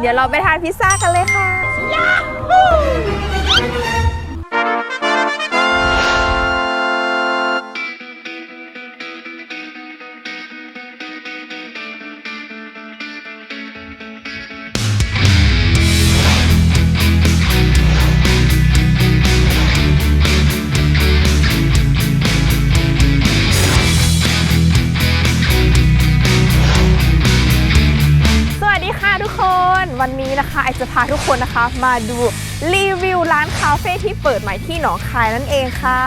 เดี๋ยวเราไปทานพิซซ่ากันเลยค่ะ วันนี้นะคะไอจะพาทุกคนนะคะ มาดูรีวิวร้านคาเฟ่ที่เปิดใหม่ที่หนองคายนั่นเองค่ะ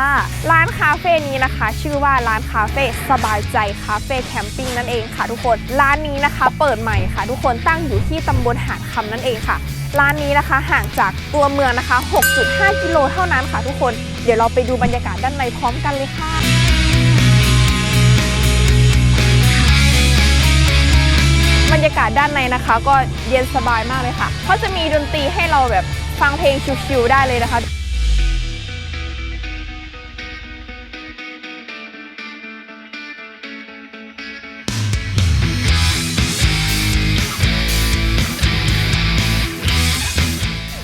ร้านคาเฟ่นี้นะคะ ชื่อว่าร้านคาเฟ่สบายใจคาเฟ่แคมปิ้งนั่นเองค่ะ ทุกคนร้านนี้นะคะเปิดใหม่ค่ะ ทุกคนตั้งอยู่ที่ตำบลหาดคำนั่นเองค่ะ ร้านนี้นะคะห่างจากตัวเมืองนะคะ 6.5 กิโลเท่านั้นค่ะ ทุกคนเดี๋ยวเราไปดูบรรยากาศด้านในพร้อมกันเลยค่ะ บรรยากาศด้านในนะคะ ก็เย็นสบายมากเลยค่ะเขาจะมีดนตรีให้เราแบบฟังเพลงชิวๆได้เลยนะคะ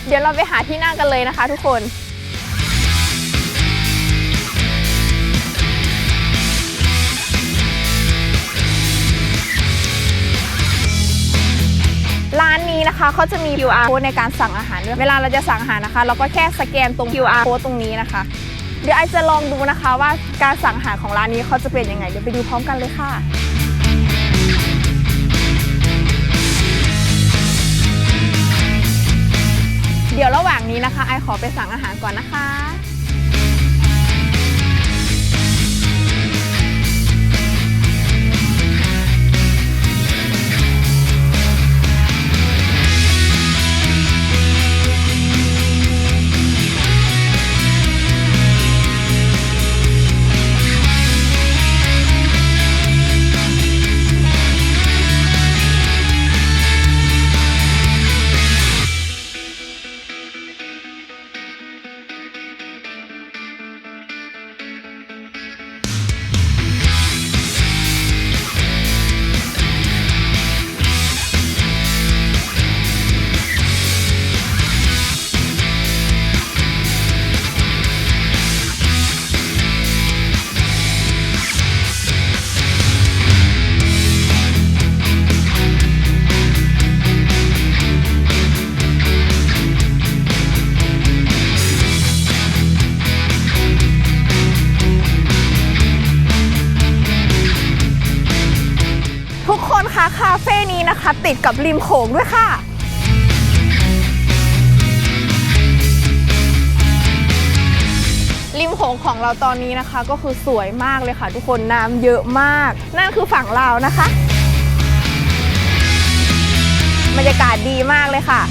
เดี๋ยวเราไปหาที่นั่งกันเลยนะคะทุกคน นนี้นะคะเขาจะมี QR code ในการสั่งอาหารด้วยเวลาเราจะสั่งอาหารนะคะ เราก็แค่สแกนตรง QR code ตรงนี้นะคะ เดี๋ยวไอจะลองดูนะคะว่าการสั่งอาหารของร้านนี้เขาจะเป็นยังไงเดี๋ยวไปดูพร้อมกันเลยค่ะเดี๋ยวระหว่างนี้นะคะไอขอไปสั่งอาหารก่อนนะคะ ติดกับริมโขงด้วยค่ะริมโขงของเราตอนนี้นะคะ ก็คือสวยมากเลยค่ะ ทุกคนน้ำเยอะมาก นั่นคือฝั่งลาวนะคะบรรยากาศดีมากเลยค่ะ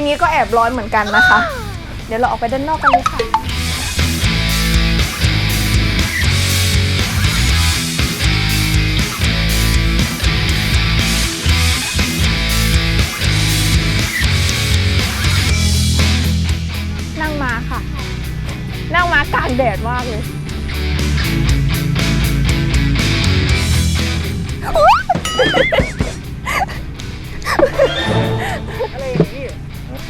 นนี้ก็แอบร้อนเหมือนกันนะคะ เดี๋ยวเราออกไปด้านนอกกันเลยค่ะ นั่งมาค่ะ นั่งมากลางแดดมากเลย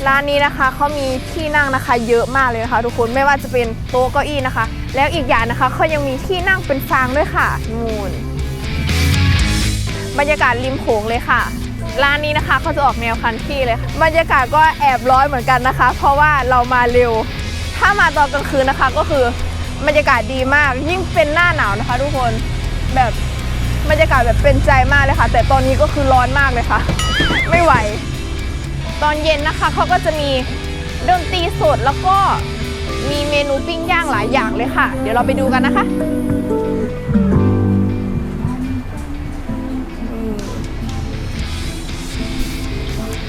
ร้านนี้นะคะเขามีที่นั่งนะคะเยอะมากเลยนะคะทุกคนไม่ว่าจะเป็นโต๊ะเก้าอี้นะคะ แล้วอีกอย่างนะคะเขายังมีที่นั่งเป็นฟางด้วยค่ะนูนบรรยากาศริมโขงเลยค่ะ ร้านนี้นะคะเขาจะออกแนวคันที่เลยบรรยากาศก็แอบร้อนเหมือนกันนะคะ เพราะว่าเรามาเร็ว ถ้ามาตอนกลางคืนนะคะก็คือบรรยากาศดีมาก ยิ่งเป็นหน้าหนาวนะคะ ทุกคนแบบบรรยากาศแบบเป็นใจมากเลยค่ะ แต่ตอนนี้ก็คือร้อนมากเลยค่ะ ไม่ไหว ตอนเย็นนะคะเขาก็จะมีดนตรีสดแล้วก็มีเมนูปิ้งย่างหลายอย่างเลยค่ะ เดี๋ยวเราไปดูกันนะคะ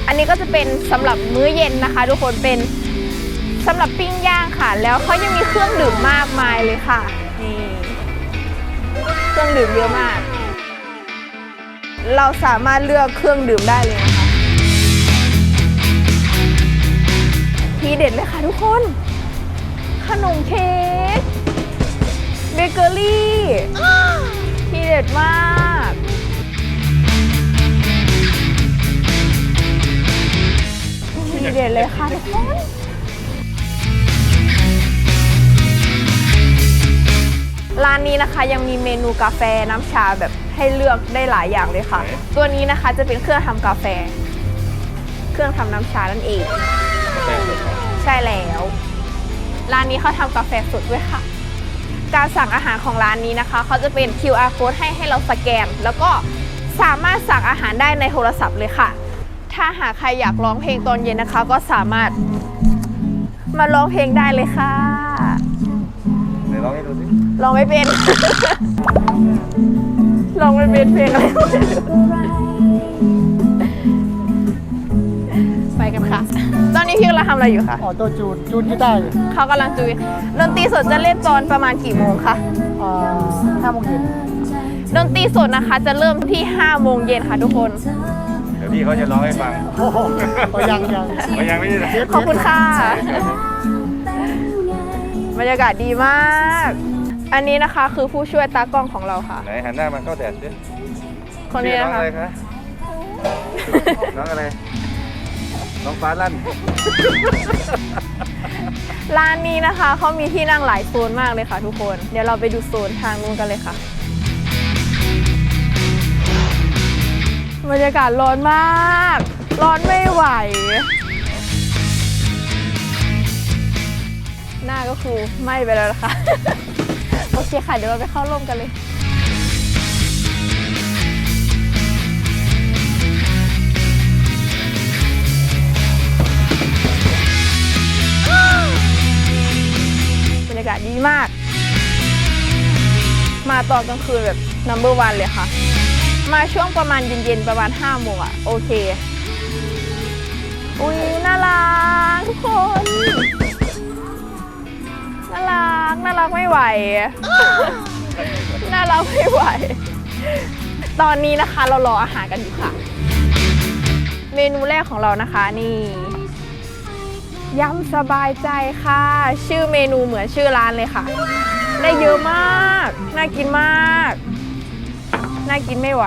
อันนี้ก็จะเป็นสำหรับมื้อเย็นนะคะ ทุกคนเป็นสำหรับปิ้งย่างค่ะ แล้วเขายังมีเครื่องดื่มมากมายเลยค่ะนี่เครื่องดื่มเยอะมาก เราสามารถเลือกเครื่องดื่มได้เลยนะ ทีเด็ดเลยค่ะทุกคน ขนมเค้กเบเกอรี่ทีเด็ดมากทีเด็ดเลยค่ะทุกคนร้านนี้นะคะยังมีเมนูกาแฟน้ำชาแบบให้เลือกได้หลายอย่างเลยค่ะ ตัวนี้นะคะจะเป็นเครื่องทำกาแฟ เครื่องทำน้ำชานั่นเอง ใช่แล้ว ร้านนี้เขาทำกาแฟสดด้วยค่ะ การสั่งอาหารของร้านนี้นะคะเขาจะเป็น QR code ให้ให้เราสแกน แล้วก็สามารถสั่งอาหารได้ในโทรศัพท์เลยค่ะ ถ้าหากใครอยากร้องเพลงตอนเย็นนะคะ ก็สามารถมาร้องเพลงได้เลยค่ะไหนลองให้ดูสิร้องไม่เป็น ร้องไม่เป็นเพลงอะไรก็ไม่รู้ไป กันค่ะ ตอนนี้พี่กำลังทำอะไรอยู่คะออโต้จูนจูนกีตาร์อยู่เขากำลังจุยดนตรีสดจะเล่นตอนประมาณกี่โมงคะอ่าห้าโมงเย็นดนตรีสดนะคะ จะเริ่มที่5โมงเย็นค่ะทุกคน เดี๋ยวพี่เขาจะร้องให้ฟังโอ้โหก็ยังยังมันยังไม่ได้ ขอบคุณค่ะ บรรยากาศดีมาก อันนี้นะคะคือผู้ช่วยตากล้องของเราค่ะ ไหนหันหน้ามาเข้าแดดดิคนนี้ชื่อนะองคะอะไรคะน้องอะไร น้องฟ้าลั่น ร้านนี้นะคะเขามีที่นั่งหลายโซนมากเลยค่ะทุกคน เดี๋ยวเราไปดูโซนทางนู้นกันเลยค่ะ บรรยากาศร้อนมาก ร้อนไม่ไหว หน้าก็คือไหม้ไปแล้วนะคะ โอเคค่ะ เดี๋ยวเราไปเข้าร่มกันเลยากาศดีมาก มาตอนกลางคืนแบบ number one เลยค่ะ มาช่วงประมาณเย็นๆ ประมาณ5โมงอะโอเค อุ้ยน่ารักทุกคน น่ารัก น่ารักไม่ไหว น่ารักไม่ไหว ตอนนี้นะคะเรารออาหารกันอยู่ค่ะ เมนูแรกของเรานะคะนี่ ยำสบายใจค่ะ ชื่อเมนูเหมือนชื่อร้านเลยค่ะ ได้เยอะมาก น่ากินมาก น่ากินไม่ไหว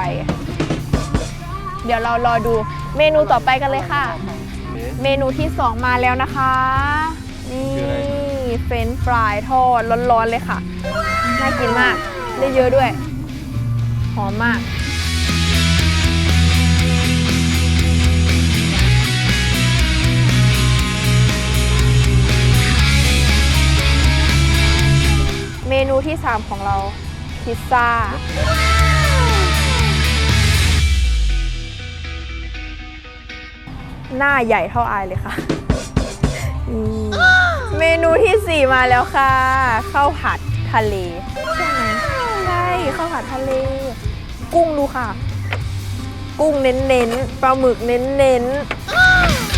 เดี๋ยวเรารอดูเมนูต่อไปกันเลยค่ะ เมนูที่2มาแล้วนะคะ นี่คืออะไรเฟรนช์ฟรายทอดร้อนๆเลยค่ะ น่ากินมาก ได้เยอะด้วย หอมมาก นูที่3ของเราพิซซ่า หน้าใหญ่เท่าอายเลยค่ะ เมนูที่ 4 มาแล้วค่ะข้าวผัดทะเล ใช่ไหมใช่ข้าวผัดทะเล กุ้งดูค่ะ กุ้งเน้นๆปลาหมึกเน้นๆ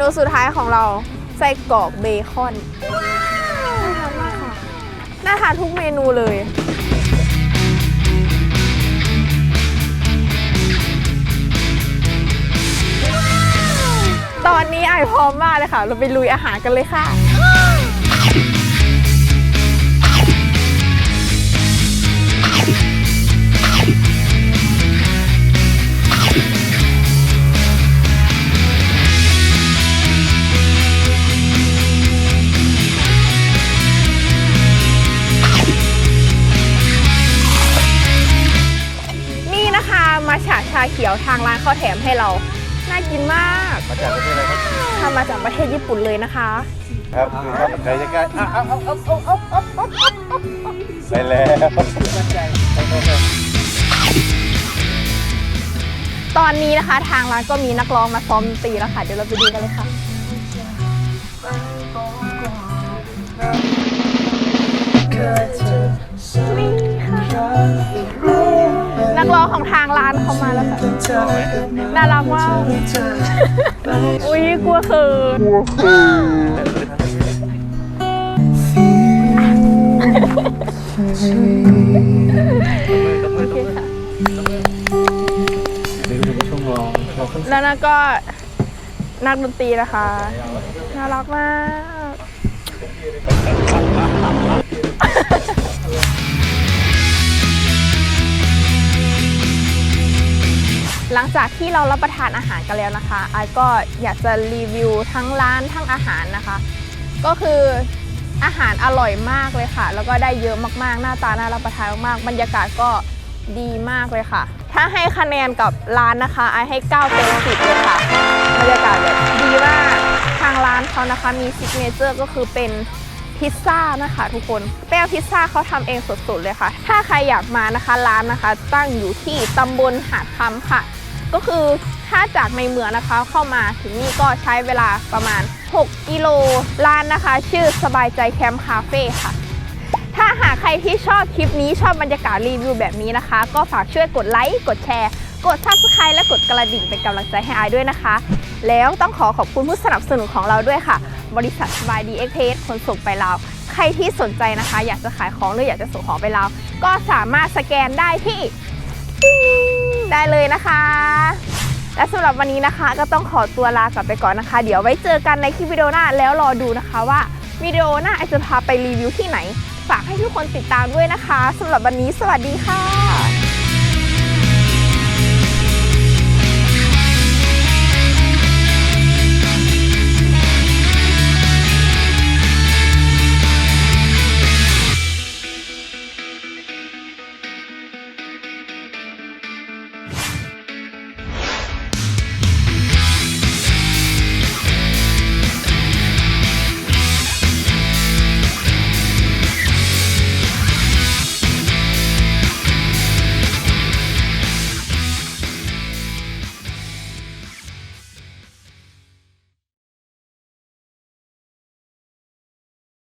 นูสุดท้ายของเราไส้กรอกเบคอนน่าทานทุกเมนูเลย ตอนนี้ไอพร้อมมากเลยค่ะ เราไปลุยอาหารกันเลยค่ะ ทางร้านเขาแถมให้เรา น่ากินมาก มาจากประเทศอะไรครับทำมาจากประเทศญี่ปุ่นเลยนะคะ ครับคือครับใครจะกล้าอะเอาเอาเอาเอาเอาเอาเอาไปแล้วตอนนี้นะคะทางร้านก็มีนักร้องมาซ้อมดนตรีแล้วค่ะ เดี๋ยวเราไปดูกันเลยค่ะนี่ค่ะ นักร้องของทางร้านเขามาแล้วค่ะน่ารักมากอุ้ยกลัวเขินโอเคค่ะเดี๋ยวดูช่วงรองเราขึ้นแล้วนั่นก็นักดนตรีนะคะ น่ารักมาก หลังจากที่เรารับประทานอาหารกันแล้วนะคะไอายก็อยากจะรีวิวทั้งร้านทั้งอาหารนะคะ ก็คืออาหารอร่อยมากเลยค่ะ แล้วก็ได้เยอะมากๆ หน้าตาน่ารับประทานมากๆ บรรยากาศก็ดีมากเลยค่ะ ถ้าให้คะแนนกับร้านนะคะไอให้9เต็ม10เลยค่ะ บรรยากาศแบบดีมากทางร้านเขานะคะมีซิกเนเจอร์ก็คือเป็นพิซซ่านะคะทุกคนแป้งพิซซ่าเขาทำเองสดๆเลยค่ะ ถ้าใครอยากมานะคะร้านนะคะ ตั้งอยู่ที่ตำบลหาดคำค่ะ ก็คือถ้าจากในเมืองนะคะเข้ามาถึงนี่ก็ใช้เวลาประมาณ 6 กิโลร้านนะคะ ชื่อสบายใจแคมป์คาเฟ่ค่ะ ถ้าหากใครที่ชอบคลิปนี้ชอบบรรยากาศรีวิวแบบนี้นะคะ ก็ฝากช่วยกดไลค์กดแชร์ กด subscribe และกดกระดิ่งเป็นกำลังใจให้อายด้วยนะคะ แล้วต้องขอขอบคุณผู้สนับสนุนของเราด้วยค่ะ บริษัทสบายดีเอ็กเพสขนส่งไปลาวใครที่สนใจนะคะ อยากจะขายของหรืออยากจะส่งของไปลาวก็สามารถสแกนได้ที่ ได้เลยนะคะ และสำหรับวันนี้นะคะ ก็ต้องขอตัวลากลับไปก่อนนะคะ เดี๋ยวไว้เจอกันในคลิปวิดีโอหน้าแล้วรอดูนะคะว่าวิดีโอหน้าไอจะพาไปรีวิวที่ไหน ฝากให้ทุกคนติดตามด้วยนะคะสำหรับวันนี้สวัสดีค่ะ